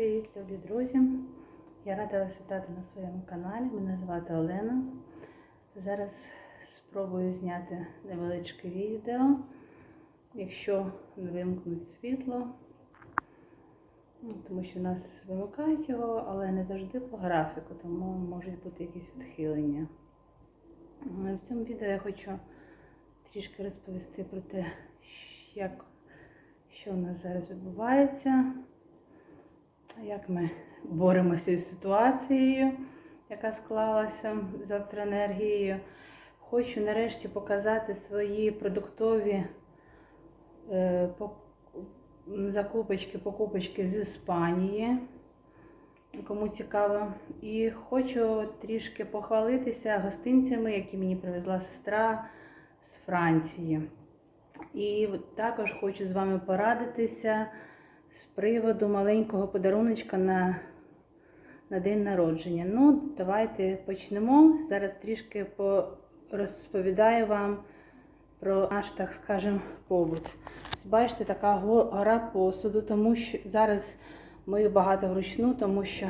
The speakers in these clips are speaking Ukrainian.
Привіт, любі друзі! Я рада вас вітати на своєму каналі. Мене звати Олена. Зараз спробую зняти невеличке відео. Якщо не вимкнуть світло, ну, тому що нас вимикають його, але не завжди по графіку, тому можуть бути якісь відхилення. Е, В цьому відео я хочу трішки розповісти про те, як, що в нас зараз відбувається як ми боремося з ситуацією, яка склалася з електроенергією. Хочу нарешті показати свої продуктові е, закупочки, покупочки з Іспанії, кому цікаво. І хочу трішки похвалитися гостинцями, які мені привезла сестра з Франції. І також хочу з вами порадитися з приводу маленького подаруночка на, на день народження. Ну, давайте почнемо. Зараз трішки розповідаю вам про наш, так скажемо, побут. Бачите, така гора посуду, тому що зараз мию багато вручну, тому що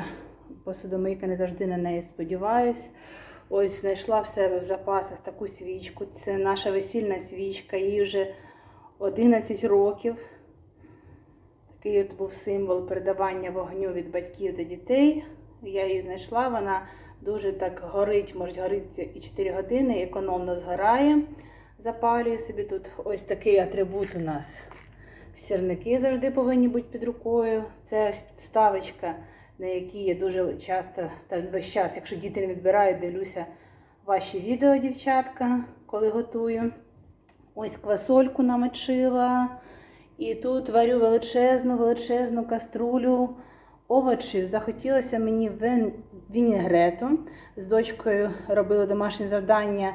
посудомийка не завжди на неї сподіваюсь. Ось знайшла в себе в запасах таку свічку. Це наша весільна свічка, їй вже 11 років. Такий був символ передавання вогню від батьків до дітей. Я її знайшла, вона дуже так горить, може горити і 4 години, економно згорає. Запалюю собі тут ось такий атрибут у нас. Сірники завжди повинні бути під рукою. Це підставочка, на якій я дуже часто, та весь час, якщо діти не відбирають, дивлюся ваші відео, дівчатка, коли готую. Ось квасольку намочила. І тут варю величезну, величезну каструлю овочів. Захотілося мені вин... вінігрету. З дочкою робили домашнє завдання,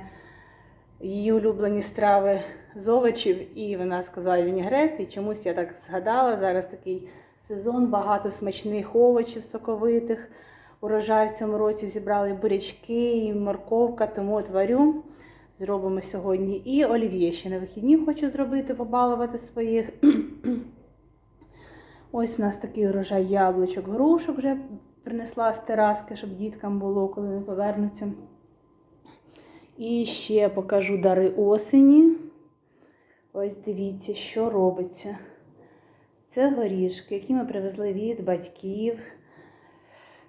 її улюблені страви з овочів, і вона сказала вінігрет. І чомусь я так згадала. Зараз такий сезон, багато смачних овочів соковитих. Урожай в цьому році зібрали бурячки і морковка, тому от варю. Зробимо сьогодні і олів'є ще на вихідні хочу зробити, побалувати своїх. Ось у нас такий урожай яблучок, грушок вже принесла з тераски, щоб діткам було, коли вони повернуться. І ще покажу дари осені. Ось дивіться, що робиться. Це горішки, які ми привезли від батьків.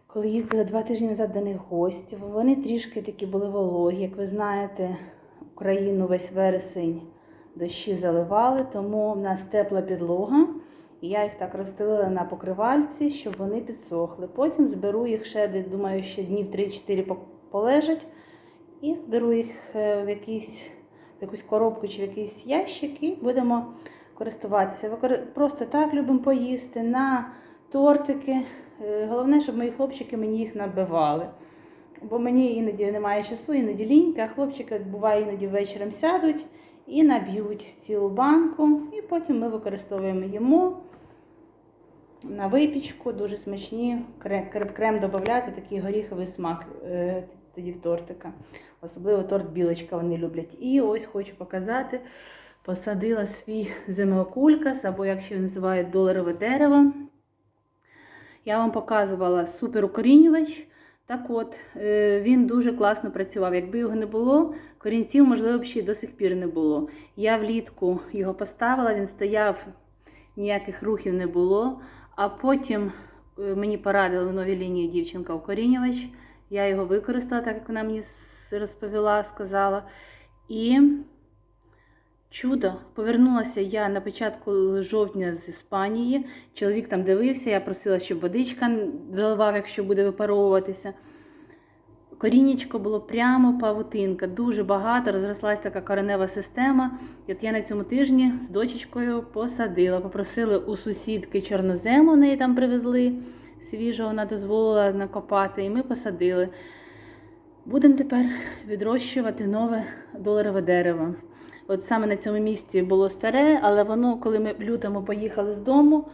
Коли їздили два тижні назад до них гості, вони трішки такі були вологі, як ви знаєте, Україну весь вересень дощі заливали, тому в нас тепла підлога. І я їх так розстелила на покривальці, щоб вони підсохли. Потім зберу їх ще, думаю, ще днів 3-4 полежать. І зберу їх е, в, якийсь, в якусь коробку чи в якийсь ящик і будемо користуватися. Просто так любимо поїсти на тортики. Е, Головне, щоб мої хлопчики мені їх набивали. Бо мені іноді немає часу, іноді лінька, хлопчики буває іноді вечором сядуть і наб'ють цілу банку, і потім ми використовуємо їмо на випічку, дуже смачні. Крем, крем, крем додати, такий горіховий смак е, тоді в тортика. Особливо торт білочка вони люблять. І ось хочу показати, посадила свій землекулькас, або як ще називають доларове дерево. Я вам показувала суперукорінювач. Так от, е, він дуже класно працював. Якби його не було, корінців, можливо, ще й до сих пір не було. Я влітку його поставила, він стояв, ніяких рухів не було. А потім е, мені порадила в новій лінії дівчинка укорінювач. Я його використала, так як вона мені розповіла, сказала. І чудо, повернулася я на початку жовтня з Іспанії. Чоловік там дивився, я просила, щоб водичка заливав, якщо буде випаровуватися. Коріннячко було прямо павутинка, дуже багато, розрослась така коренева система. І от я на цьому тижні з дочечкою посадила. Попросили у сусідки чорнозему, неї там привезли свіжого, вона дозволила накопати, і ми посадили. Будемо тепер відрощувати нове доларове дерево. От саме на цьому місці було старе, але воно, коли ми в лютому поїхали з дому,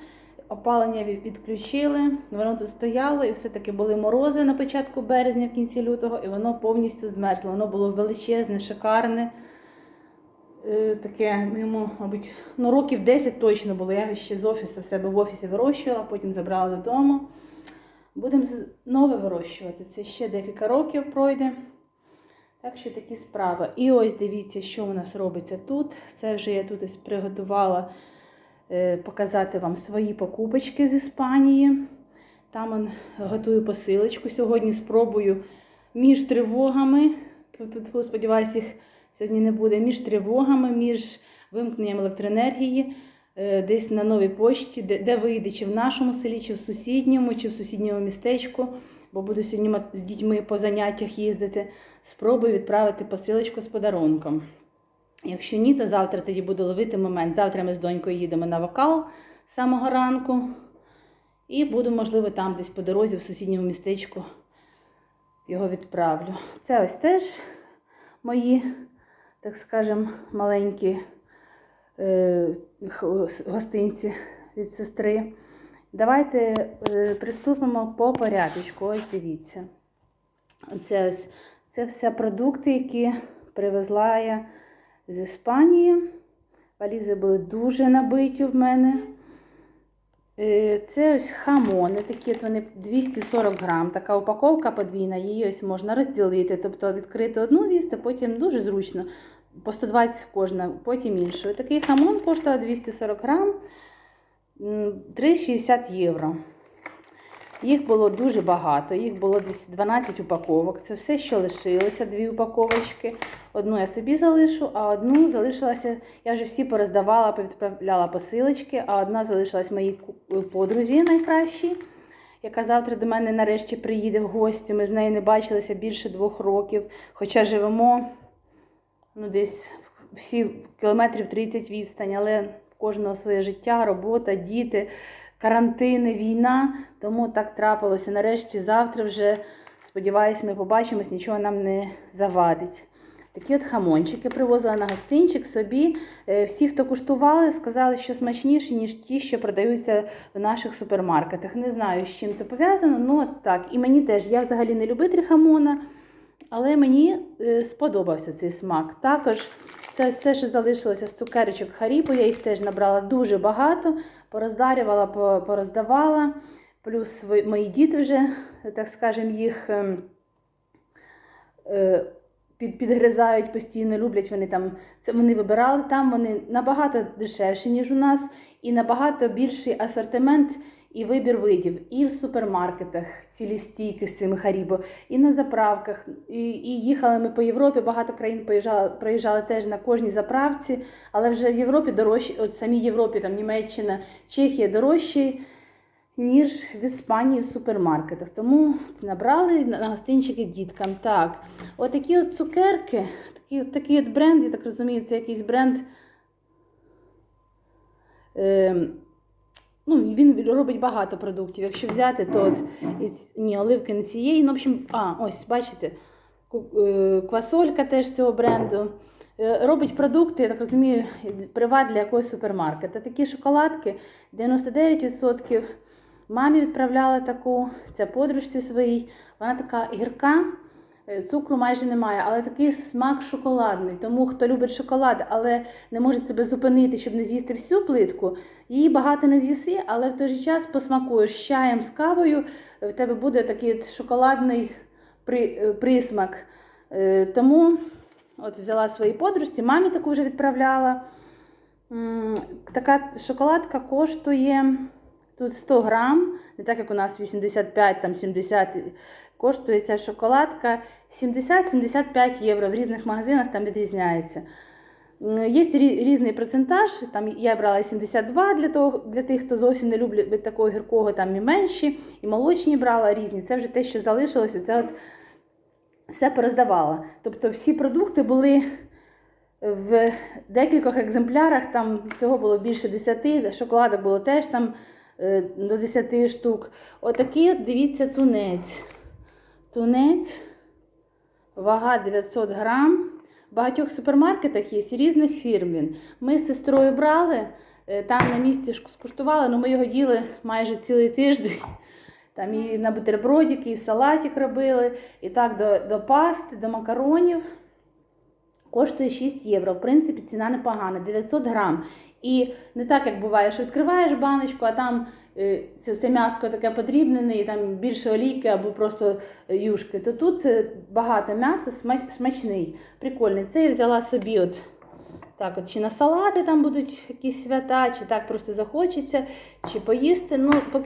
опалення відключили, воно тут стояло, і все-таки були морози на початку березня, в кінці лютого, і воно повністю змерзло. Воно було величезне, шикарне. е, таке йому, мабуть, ну, років 10 точно було. Я ще з офісу себе в офісі вирощувала, потім забрала додому. Будемо нове вирощувати. Це ще декілька років пройде. Так що такі справи. І ось дивіться, що у нас робиться тут. Це вже я тут ось приготувала е, показати вам свої покупочки з Іспанії. Там он, готую посилочку. Сьогодні спробую між тривогами. Тут, сподіваюся, їх сьогодні не буде. Між тривогами, між вимкненням електроенергії, е, десь на новій пошті, де, де вийде, чи в нашому селі, чи в сусідньому, чи в сусідньому містечку. Бо буду сьогодні з дітьми по заняттях їздити. Спробую відправити посилочку з подарунком. Якщо ні, то завтра тоді буду ловити момент. Завтра ми з донькою їдемо на вокал з самого ранку. І буду, можливо, там десь по дорозі в сусідньому містечку його відправлю. Це ось теж мої, так скажем, маленькі е, гостинці від сестри. Давайте е, приступимо по порядочку. Ось дивіться. Це ось це все продукти, які привезла я з Іспанії. Валізи були дуже набиті в мене. Е, Це ось хамони, такі от вони 240 грам. Така упаковка подвійна, її ось можна розділити. Тобто відкрити одну з'їсти, потім дуже зручно. По 120 кожна, потім іншу. Такий хамон коштує 240 грам, 3,60 євро. Їх було дуже багато, їх було десь 12 упаковок. Це все, що лишилося, дві упаковочки. Одну я собі залишу, а одну залишилася. Я вже всі пороздавала, повідправляла посилочки, а одна залишилась моїй подрузі найкращій, яка завтра до мене нарешті приїде в гості. Ми з нею не бачилися більше двох років, хоча живемо ну, десь всі кілометрів 30 відстань, але кожного своє життя, робота, діти, карантини, війна. Тому так трапилося. Нарешті завтра вже, сподіваюся, ми побачимось, нічого нам не завадить. Такі от хамончики привозила на гостинчик собі. Е, Всі, хто куштували, сказали, що смачніші, ніж ті, що продаються в наших супермаркетах. Не знаю, з чим це пов'язано, ну от так. І мені теж, я взагалі не любитель хамона, але мені е, сподобався цей смак. Також це все, що залишилося з цукерочок Харібо, я їх теж набрала дуже багато, пороздарювала, пороздавала. Плюс мої діти вже, так скажемо, їх. ем, е, під, підгризають постійно, люблять вони там. Це вони вибирали там, вони набагато дешевші, ніж у нас, і набагато більший асортимент і вибір видів. І в супермаркетах цілі стійки з цими харібо, і на заправках. І, і їхали ми по Європі. Багато країн поїжджали, проїжджали теж на кожній заправці, але вже в Європі дорожчі, от самій Європі, там Німеччина, Чехія дорожчі. Ніж в Іспанії в супермаркетах. Тому набрали на гостинчики діткам. Так, отакі от цукерки, такі, от- такий от бренд, я так розумію, це якийсь бренд. Е, ну, він робить багато продуктів. Якщо взяти, то от, ні, оливки не цієї. Ну, в общем, а, ось, бачите, е, квасолька теж цього бренду. Е, Робить продукти, я так розумію, приват для якогось супермаркета. Такі шоколадки 99%. Мамі відправляла таку, це подружці своїй. Вона така гірка, цукру майже немає, але такий смак шоколадний. Тому хто любить шоколад, але не може себе зупинити, щоб не з'їсти всю плитку, її багато не з'їси, але в той же час посмакуєш чаєм, з кавою, е, в тебе буде такий шоколадний е, присмак. Е, Тому от взяла своїй подружці, мамі таку вже відправляла. Така шоколадка коштує тут 100 грам, не так як у нас 85, там 70. Коштує ця шоколадка 70-75 євро. В різних магазинах там відрізняється. Є різний процентаж. Там я брала 72 для, того, для тих, хто зовсім не любить такого гіркого, там і менші, і молочні брала різні. Це вже те, що залишилося. Це от все пороздавала. Тобто всі продукти були в декількох екземплярах, там цього було більше 10, шоколадок було теж там е, до 10 штук. Отакий от, дивіться, тунець. Тунець, вага 900 грам. В багатьох супермаркетах є різних фірм він. Ми з сестрою брали, е, там на місці скуштували, але ми його їли майже цілий тиждень. Там і на бутербродики, і салатик робили, і так до, до пасти, до макаронів. коштує 6 євро. В принципі, ціна непогана, 900 грам. І не так, як буває, що відкриваєш баночку, а там е, це, це м'ясо таке подрібнене, і там більше олійки або просто е, юшки. То тут е, багато м'яса, смачний, прикольний. Це я взяла собі от. Так, от чи на салати там будуть якісь свята, чи так просто захочеться, чи поїсти. Ну,